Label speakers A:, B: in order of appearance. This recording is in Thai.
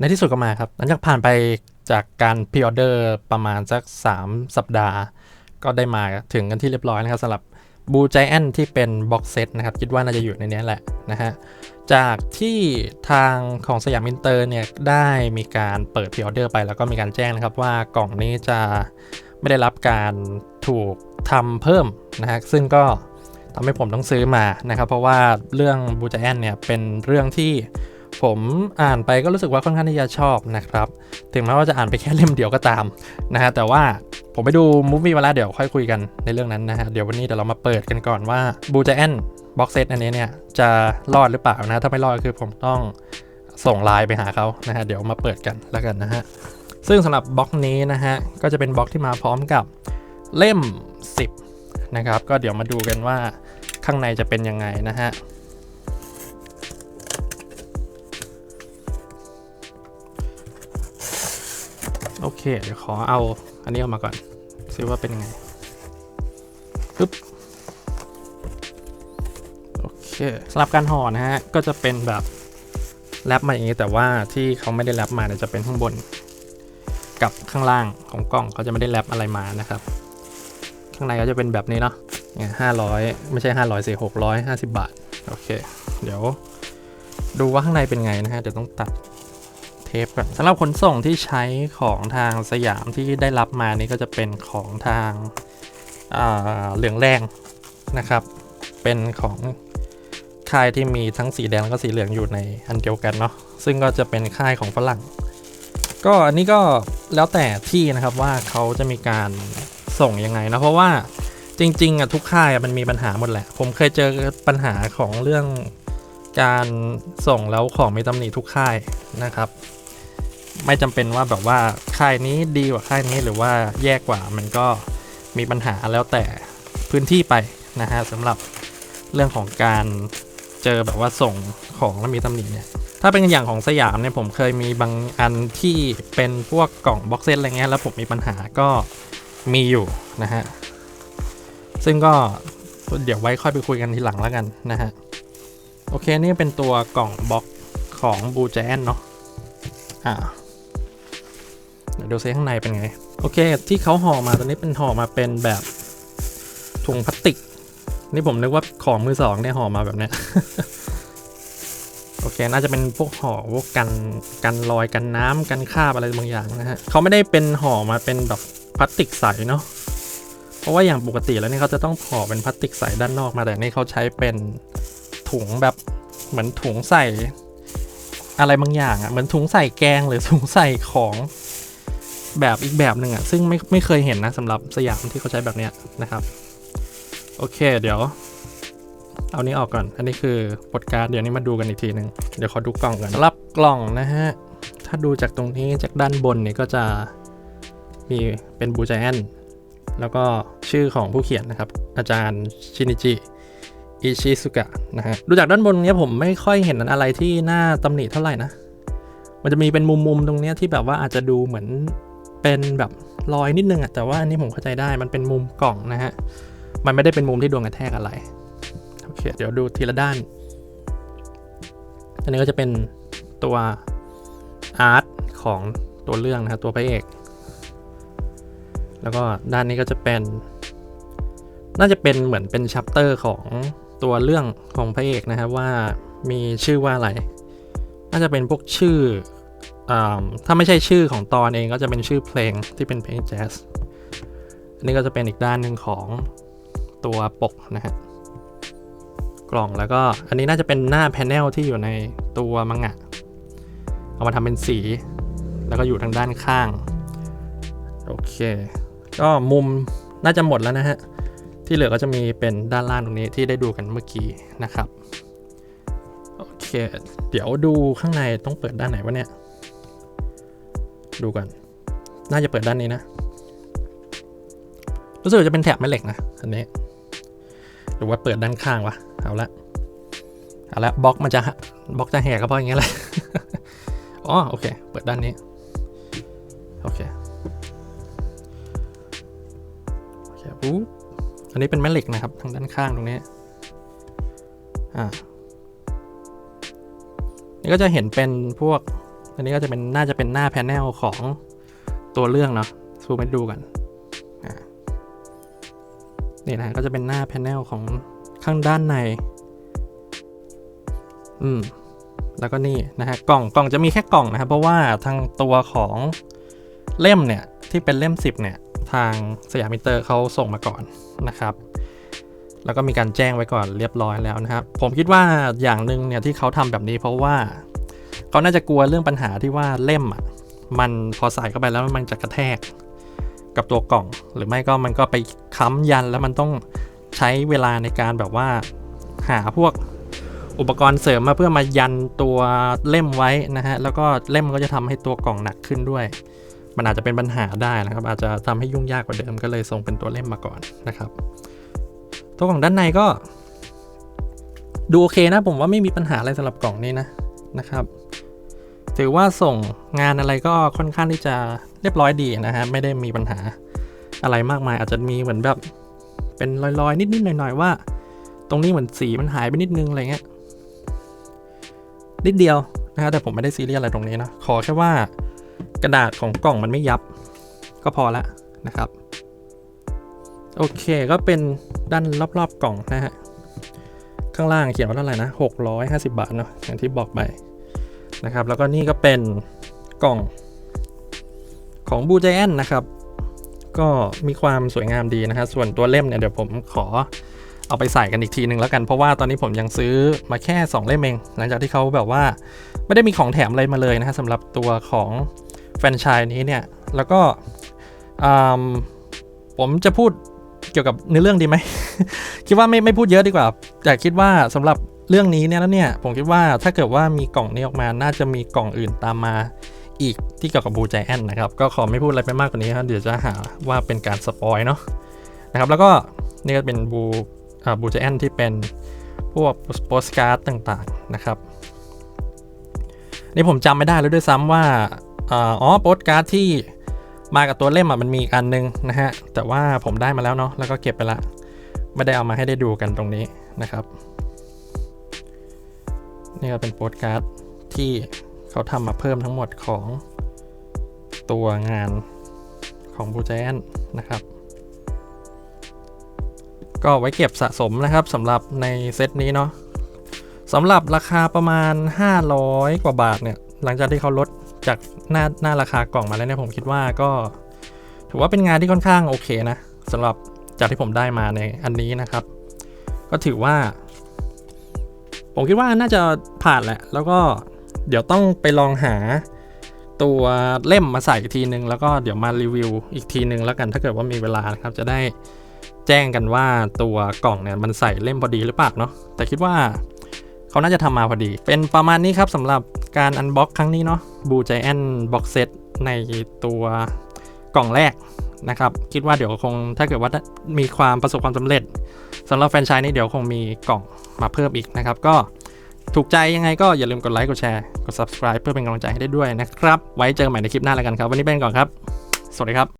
A: ในที่สุดก็มาครับ หลังจากผ่านไปจากการพ r ออเดอร์ประมาณสัก 3 สัปดาห์ ก็ได้มาถึงกันที่เรียบร้อยนะครับสำหรับบูจแอนที่เป็นบ็อกเซตนะครับ คิดว่าน่าจะอยู่ในนี้แหละนะฮะ จากที่ทางของสยามอินเตอร์เนี่ย ได้มีการเปิดพ r ออเดอร์ไปแล้วก็มีการแจ้งนะครับว่ากล่องนี้จะไม่ได้รับการถูกทำเพิ่มนะฮะ ซึ่งก็ทำให้ผมต้องซื้อมานะครับ เพราะว่าเรื่องบูจแอนเนี่ย เป็นเรื่องที่ ผมอ่านไปก็รู้สึกว่าค่อนข้างที่จะชอบนะครับ ถึงแม้ว่าจะอ่านไปแค่เล่มเดียวก็ตามนะฮะแต่ว่าผมไปดูมูฟวี่มาแล้วเดี๋ยวค่อยคุยกันในเรื่องนั้นนะฮะเดี๋ยววันนี้เดี๋ยวเรามาเปิดกันก่อนว่าบูจแอนบ็อกเซตอันนี้เนี่ยจะรอดหรือเปล่านะถ้าไม่รอดคือผมต้องส่งไลน์ไปหาเขานะฮะเดี๋ยวมาเปิดกันแล้วกันนะฮะซึ่งสำหรับบล็อกนี้นะฮะก็จะเป็นบล็อกที่มาพร้อมกับเล่ม 10นะครับก็เดี๋ยวมาดูกันว่าข้างในจะเป็นยังไงนะฮะ โอเค เดี๋ยวขอเอาอันนี้ออกมาก่อนซิว่าเป็นไงปึ๊บโอเคสำหรับการห่อนะฮะ ก็จะเป็นแบบแรปมาอย่างนี้แต่ว่าที่เขาไม่ได้แรปมาเนี่ยจะเป็นข้างบน กับข้างล่างของกล่องเขาจะไม่ได้แรปอะไรมานะครับ ข้างในก็จะเป็นแบบนี้เนาะเนี่ยห้าร้อยไม่ใช่ห้าร้อยสี่หกร้อยห้าสิบบาท โอเค เดี๋ยว ดูว่าข้างในเป็นไงนะฮะ เดี๋ยวต้องตัด เทปก่อนสำหรับขนส่งที่ใช้ของทางสยามที่ได้รับมานี่ก็จะเป็นของทางเหลืองแรงนะครับ เป็นของค่ายที่มีทั้งสีแดงแล้วก็สีเหลืองอยู่ในอันเดียวกันเนาะซึ่งก็จะเป็นค่ายของฝรั่ง ก็อันนี้ก็แล้วแต่ที่นะครับว่าเขาจะมีการส่งยังไงนะเพราะว่าจริงๆอะทุกค่ายมันมีปัญหาหมดแหละ ผมเคยเจอปัญหาของเรื่องการส่งแล้วของมีตำหนิทุกค่ายนะครับ ไม่จำเป็นว่าแบบว่าค่ายนี้ดีกว่าค่ายนี้หรือว่าแย่กว่ามันก็มีปัญหาแล้วแต่พื้นที่ไปนะฮะสำหรับเรื่องของการเจอแบบว่าส่งของแล้วมีตำหนิเนี่ยถ้าเป็นอย่างของสยามเนี่ยผมเคยมีบางอันที่เป็นพวกกล่องบ็อกเซตอะไรเงี้ยแล้วผมมีปัญหาก็มีอยู่นะฮะซึ่งก็เดี๋ยวไว้ค่อยไปคุยกันทีหลังแล้วกันนะฮะโอเคนี่เป็นตัวกล่องบ็อกของบูแจนเนาะอ่า ดูซิข้างในเป็นไง โอเค ที่เขาห่อมาตอนนี้เป็นห่อมาเป็นแบบถุงพลาสติก นี่ผมนึกว่าของมือสองเนี่ยห่อมาแบบเนี้ยโอเค น่าจะเป็นพวกห่อพวกกันกันรอยกันน้ำกันคาบอะไรบางอย่างนะฮะเขาไม่ได้เป็นห่อมาเป็นแบบพลาสติกใสเนาะเพราะว่าอย่างปกติแล้วนี่เขาจะต้องห่อเป็นพลาสติกใสด้านนอกมาแต่นี่เขาใช้เป็นถุงแบบเหมือนถุงใส่อะไรบางอย่างอะ่ะเหมือนถุงใส่แกงหรือถุงใส่ของ แบบอีกแบบหนึ่งอะ่ะซึ่งไม่ไม่เคยเห็นนะสำหรับสยามที่เขาใช้แบบเนี้ยนะครับโอเค เดี๋ยว เอานี้ออกก่อน อันนี้คือปดการเดี๋ยวนี้มาดูกันอีกทีหนึ่งเดี๋ยวขอดูกล่องก่อนรับกล่องนะฮะ ถ้าดูจากตรงนี้จากด้านบนเนี่ยก็จะมีเป็นบูจแอนแล้วก็ชื่อของผู้เขียนนะครับ อาจารย์ชินิจิอิชิสุกะนะฮะดูจากด้านบนเนี้ยผมไม่ค่อยเห็นอะไรที่น่าตำหนิเท่าไหร่นะ มันจะมีเป็นมุมๆตรงเนี้ยที่แบบว่าอาจจะดูเหมือน เป็นแบบรอยนิดนึงอะแต่ว่าอันนี้ผมเข้าใจได้มันเป็นมุมกล่องนะฮะ มันไม่ได้เป็นมุมที่ดวงกระแทกอะไร โอเค เดี๋ยวดูทีละด้าน อันนี้ก็จะเป็นตัวอาร์ตของตัวเรื่องนะครับตัวพระเอก แล้วก็ด้านนี้ก็จะเป็น น่าจะเป็นเหมือนเป็นชัปเตอร์ของตัวเรื่องของพระเอกนะครับว่ามีชื่อว่าอะไร น่าจะเป็นพวกชื่อ ถ้าไม่ใช่ชื่อของตอนเองก็จะเป็นชื่อเพลงที่เป็นเพลงแจ๊สอันนี้ก็จะเป็นอีกด้านหนึ่งของตัวปกนะฮะกล่องแล้วก็อันนี้น่าจะเป็นหน้าแพนเนลที่อยู่ในตัวมังงะ เอามาทำเป็นสี แล้วก็อยู่ทางด้านข้าง โอเค ก็มุมน่าจะหมดแล้วนะฮะ ที่เหลือก็จะมีเป็นด้านล่างตรงนี้ที่ได้ดูกันเมื่อกี้นะครับ โอเค เดี๋ยวดูข้างในต้องเปิดด้านไหนวะเนี่ย ดูกันน่าจะเปิดด้านนี้นะ รู้สึกจะเป็นแถบแม่เหล็กนะ อันนี้ หรือว่าเปิดด้านข้างวะ เอาละ เอาละบล็อกมันจะบล็อกจะแหกก็เพราะอย่างเงี้ยแหละ อ๋อโอเค เปิดด้านนี้ โอเค โอเคปุ๊บ อันนี้เป็นแม่เหล็กนะครับ ทางด้านข้างตรงนี้ อ่านี่ก็จะเห็นเป็นพวก อันนี้ก็จะเป็นน่าจะเป็นหน้าแพนเนลของตัวเรื่องเนาะซูมให้ดูกันนี่นะก็จะเป็นหน้าแพนเนลของข้างด้านใน อืม แล้วก็นี่นะฮะกล่องกล่องจะมีแค่กล่องนะครับ เพราะว่าทางตัวของเล่มเนี่ย ที่เป็นเล่ม 10 เนี่ย ทางสยามมิเตอร์เขาส่งมาก่อนนะครับ แล้วก็มีการแจ้งไว้ก่อนเรียบร้อยแล้วนะครับ ผมคิดว่าอย่างหนึ่งเนี่ยที่เขาทำแบบนี้เพราะว่า เขาน่าจะกลัวเรื่องปัญหาที่ว่าเล่มอะมันพอใส่เข้าไปแล้วมันจะกระแทกกับตัวกล่อง หรือไม่ก็มันก็ไปค้ำยันแล้วมันต้องใช้เวลาในการแบบว่าหาพวกอุปกรณ์เสริมมาเพื่อมายันตัวเล่มไว้นะฮะแล้วก็เล่มก็จะทำให้ตัวกล่องหนักขึ้นด้วย มันอาจจะเป็นปัญหาได้นะครับ อาจจะทำให้ยุ่งยากกว่าเดิมก็เลยส่งเป็นตัวเล่มมาก่อนนะครับ ตัวกล่องด้านในก็ ดูโอเคนะผมว่าไม่มีปัญหาอะไรสำหรับกล่องนี้นะนะครับ ถือว่าส่งงานอะไรก็ค่อนข้างที่จะเรียบร้อยดีนะฮะไม่ได้มีปัญหาอะไรมากมาย อาจจะมีเหมือนแบบ เป็นรอยๆ นิดๆหน่อยๆว่า ตรงนี้เหมือนสีมันหายไปนิดนึงอะไรเงี้ยนิดเดียวนะฮะแต่ผมไม่ได้ซีเรียสอะไรตรงนี้นะขอแค่ว่ากระดาษของกล่องมันไม่ยับ ก็พอละนะครับ โอเคก็เป็นด้านรอบๆกล่องนะฮะข้างล่างเขียนว่าเท่าไหร่นะ650 บาทเนาะอย่างที่บอกไป นะครับ แล้วก็นี่ก็เป็นกล่องของบู g จแอนนะครับ ก็มีความสวยงามดีนะครับ ส่วนตัวเล่มเนี่ยเดี๋ยวผมขอเอาไปใส่กันอีกทีหนึ่งแล้วกันเพราะว่าตอนนี้ผมยังซื้อมาแค่ 2 เล่มเองหลังจากที่เขาแบบว่าไม่ได้มีของแถมอะไรมาเลยนะฮะสำหรับตัวของแฟรนไชส์นี้เนี่ย แล้วก็อืมผมจะพูดเกี่ยวกับเนื้อเรื่องดีไหม คิดว่าไม่ไม่พูดเยอะดีกว่า แต่คิดว่าสำหรับ เรื่องนี้เนี่ยแล้วเนี่ยผมคิดว่าถ้าเกิดว่ามีกล่องนี้ออกมาน่าจะมีกล่องอื่นตามมาอีกที่เกี่ยวกับบูใจแอนนะครับ ก็ขอไม่พูดอะไรไปมากกว่านี้ครับเดี๋ยวจะหาว่าเป็นการสปอยเนาะนะครับแล้วก็นี่ก็เป็นบูบูใจแอนที่เป็นพวกโปสการ์ดต่างๆนะครับ นี่ผมจำไม่ได้แล้วด้วยซ้ำว่าอ๋อโปสการ์ดที่มากับตัวเล่มอะมันมีอีกอันนึงนะฮะแต่ว่าผมได้มาแล้วเนาะแล้วก็เก็บไปละ ไม่ได้เอามาให้ได้ดูกันตรงนี้นะครับ นี่ก็เป็นโปสการ์ดที่เขาทำมาเพิ่มทั้งหมดของตัวงานของบู g จนนะครับ ก็ไว้เก็บสะสมนะครับสำหรับในเซตนี้เนาะสำหรับราคาประมาณ 500 กว่าบาทเนี่ย หลังจากที่เขาลดจากหน้าหน้าราคากล่องมาแล้วเนี่ยผมคิดว่าก็ ถือว่าเป็นงานที่ค่อนข้างโอเคนะสำหรับจากที่ผมได้มาในอันนี้นะครับ ก็ถือว่า ผมคิดว่าน่าจะผ่านแหละ แล้วก็เดี๋ยวต้องไปลองหาตัวเล่มมาใส่อีกทีนึง แล้วก็เดี๋ยวมารีวิวอีกทีนึงแล้วกันถ้าเกิดว่ามีเวลานะครับจะได้แจ้งกันว่าตัวกล่องเนี่ยมันใส่เล่มพอดีหรือเปล่าเนาะแต่คิดว่าเขาน่าจะทำมาพอดี เป็นประมาณนี้ครับสำหรับการอันบ็อกครั้งนี้เนาะบูใจแอนบ็อกเซตในตัวกล่องแรกนะครับ คิดว่าเดี๋ยวคงถ้าเกิดว่ามีความประสบความสำเร็จสำหรับแฟนชส์นี้เดี๋ยวคงมีกล่อง มาเพิ่มอีกนะครับ ก็ถูกใจยังไงก็อย่าลืมกดไลค์กดแชร์กด subscribe เพื่อเป็นกำลังใจให้ได้ด้วยนะครับ ไว้เจอกันใหม่ในคลิปหน้าแล้วกันครับ วันนี้เป็นก่อนครับ สวัสดีครับ